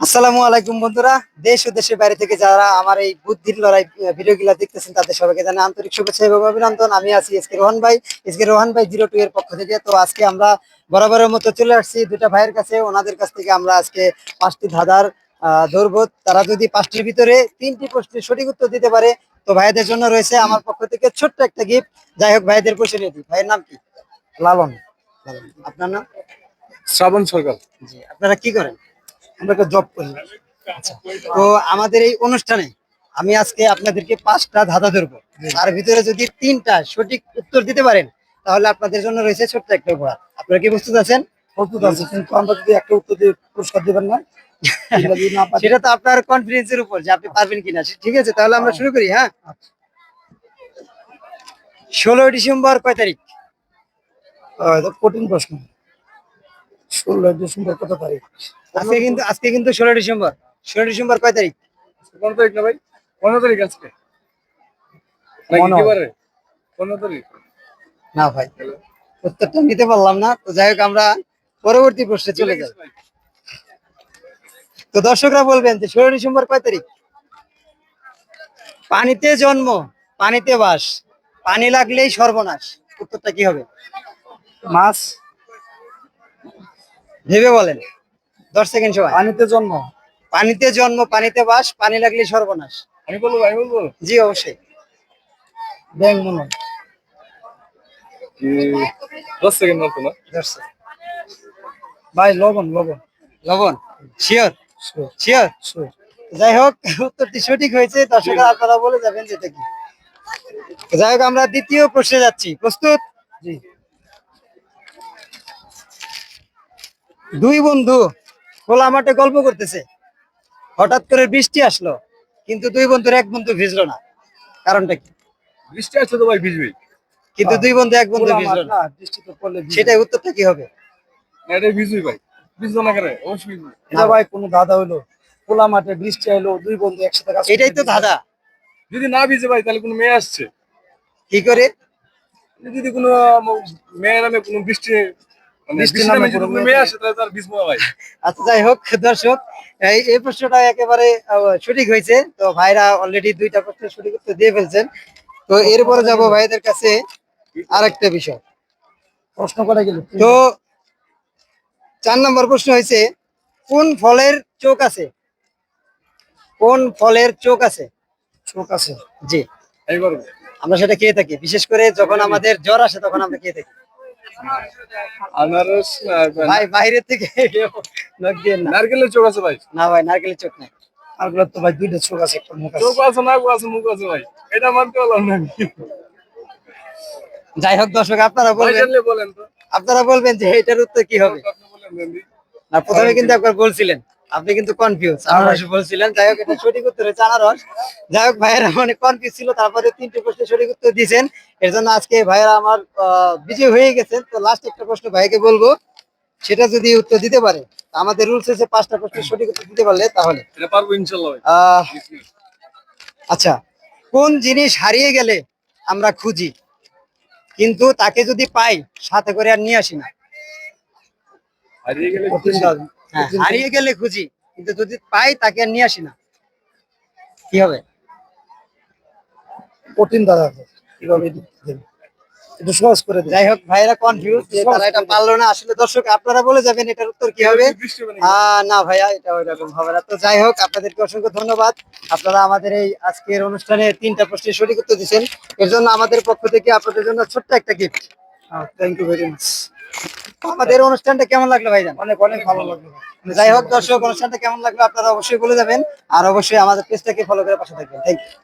আসসালামু আলাইকুম বন্ধুরা। দেশ ও দেশের বাইরে থেকে যারা আমার এই বুদ্ধির লড়াই ভিডিও গুলা দেখতেছেন তাদের সবাইকে জানাই আন্তরিক শুভেচ্ছা এবং অভিনন্দন। আমি আছি এস কে রোহান ভাই। এস কে রোহান ভাই জিরো টু এর পক্ষ থেকে। তো আজকে আমরা বরাবরের মতো চলে আসছি দুটা ভাইয়ের কাছে। ওনাদের কাছ থেকে আমরা আজকে পাঁচটি ধাঁধার আহ, ধরবো। তারা যদি পাঁচটির ভিতরে তিনটি প্রশ্নের সঠিক উত্তর দিতে পারে তো ভাইদের জন্য রয়েছে আমার পক্ষ থেকে ছোট্ট একটা গিফট যাই হোক ভাইদের পয়সা নিয়ে দিই ভাইয়ের নাম কি? লালন। লালন। আপনার নাম? শ্রাবণ সরকার। জি আপনারা কি করেন? আমরা একটা জব করি। তো আমাদের এই অনুষ্ঠানে আমি আজকে আপনাদেরকে পাঁচটা ধাঁধা ধরবো। তার ভিতরে যদি তিনটা সঠিক উত্তর দিতে পারেন তাহলে আপনাদের জন্য রয়েছে ছোট্ট একটা উপহার। আপনারা কি প্রস্তুত আছেন? প্রস্তুত আছে কিন্তু আমরা যদি একটা উত্তর দিয়ে পুরস্কার দিবেন না? যদি না সেটা তো আপনার কনফিডেন্সের উপর যে আপনি পারবেন কিনা। ঠিক আছে তাহলে আমরা শুরু করি হ্যাঁ? ষোলোই ডিসেম্বর কয় তারিখ? কঠিন প্রশ্ন। ষোলো ডিসেম্বর কত তারিখ? আজকে কিন্তু আজকে কিন্তু ষোলো ডিসেম্বর। ষোলো ডিসেম্বর কয় তারিখ? পনেরো তারিখ না ভাই? পনেরো তারিখ আজকে। পনেরো। তারিখ। না ভাই উত্তরটা নিতে পারলাম না। তো যাই হোক আমরা পরবর্তী প্রশ্নে চলে যাই। তো দর্শকরা বলবেন যে ষোলো ডিসেম্বর কয় তারিখ? পানিতে জন্ম পানিতে বাস। পানি লাগলেই সর্বনাশ। উত্তরটা কি হবে? মাছ। ভেবে বলেন। দশ সেকেন্ড সময়। পানিতে জন্ম। পানিতে জন্ম পানিতে বাস পানি লাগলে সর্বনাশ। আমি বলব আমি বলব? জি অবশ্যই। ব্যাং মনে দশ সেকেন্ড মতো না? দশ second। ভাই লবণ লবণ। লবণ? শিওর? শিওর. যাই হোক উত্তরটি সঠিক হয়েছে দর্শকরা আপনারা বলে যাবেন যেটা কি। যাই হোক আমরা দ্বিতীয় প্রশ্নে যাচ্ছি। প্রস্তুত? জি। দুই বন্ধু খোলা মাঠে গল্প করতেছে। হঠাৎ করে বৃষ্টি আসলো কিন্তু দুই বন্ধুর এক বন্ধু ভিজলো না। কারণটা কি? বৃষ্টি আসছে তো ভাই ভিজবে কিন্তু দুই বন্ধু এক বন্ধু ভিজলো না। বৃষ্টি তো পড়লে সেটাই উত্তরটা কি হবে? এটা ভিজুই ভাই। ভিজলো না কেন? অবশ্যই ভিজবে। এটা ভাই কোনো দাদা হইল। খোলা মাঠে বৃষ্টি আইলো দুই বন্ধু একসাথে কাজ এটাই তো ধাঁধা। যদি না ভিজে ভাই তাহলে কোনো মেয়ে আসছে। কি করে? যদি কোনো মেয়ে নামে কোনো বৃষ্টি আচ্ছা যাই হোক দর্শক এই এই প্রশ্নটা একেবারে সঠিক হয়েছে। তো ভাইরা অলরেডি দুইটা প্রশ্নের সঠিক উত্তর দিয়ে ফেলছেন। তো এরপরে যাব ভাইদের কাছে আরেকটা বিষয়। প্রশ্ন করে গেল? তো চার নম্বর প্রশ্ন হয়েছে কোন ফলের চোখ আছে? কোন ফলের চোখ আছে? চোখ আছে। জি। আমরা সেটা খেয়ে থাকি। বিশেষ করে যখন আমাদের জ্বর আসে তখন আমরা খেয়ে থাকি। আনারস ভাই বাইরে থেকে নখ দিয়েন না। নারকেলের চোখ আছে ভাই? না ভাই নারকেলের চোখ নাই। নারকেলের তো ভাই দুইটা চোখ আছে একটা মুখ আছে। চোখ আছে নাক আছে মুখ আছে ভাই। এটা মানতে পারলাম না যাই হোক দর্শক আপনারা বলবেন আপনারা বলবেন যে এটার উত্তর কি হবে? না প্রথমে কিন্তু একবার বলছিলেন। আপনি কিন্তু কনফিউজ আনারস বলছিলেন যাই হোক এটা সঠিক উত্তর হচ্ছে আনারস যাই হোক ভাইয়েরা মানে কনফিউজ ছিল তারপরে তিনটে প্রশ্নের সঠিক উত্তর দিয়েছেন। এর জন্য আজকে ভাইয়েরা আমার আহ, বিজয় হয়ে গেছেন। তো লাস্ট একটা প্রশ্ন ভাইকে বলব সেটা যদি উত্তর দিতে পারে আমাদের রুলস হচ্ছে পাঁচটা প্রশ্নের সঠিক উত্তর দিতে পারলে তাহলে। আচ্ছা কোন জিনিস হারিয়ে গেলে আমরা খুঁজি? কিন্তু তাকে যদি পাই সাথে করে আর নিয়ে আসি না। হারিয়ে গেলে হ্যাঁ, হারিয়ে গেলে খুঁজি কিন্তু যদি পাই তাকে আর নিয়ে আসি না। কি হবে? কঠিন দাদা কীভাবে? একটু সহজ করে যাই হোক ভাইরা কনফিউজ যে তারা এটা পারল না। আসলে দর্শক আপনারা বলে যাবেন এটার উত্তর কি হবে? না ভাইয়া এটা ওইরকম হবে না। তো যাই হোক আপনাদেরকে অসংখ্য ধন্যবাদ। আপনারা আমাদের এই আজকের অনুষ্ঠানে তিনটা প্রশ্নের সঠিক উত্তর দিচ্ছেন এর জন্য আমাদের পক্ষ থেকে আপনাদের জন্য ছোট্ট একটা gift thank you very much আমাদের অনুষ্ঠানটা কেমন লাগল ভাইজান? অনেক অনেক ভালো লাগল। যাই হোক দর্শক অনুষ্ঠানটা কেমন লাগল আপনারা অবশ্যই বলে যাবেন। আর অবশ্যই আমাদের পেজটাকে ফলো করে পাশে থাকবেন। Thank you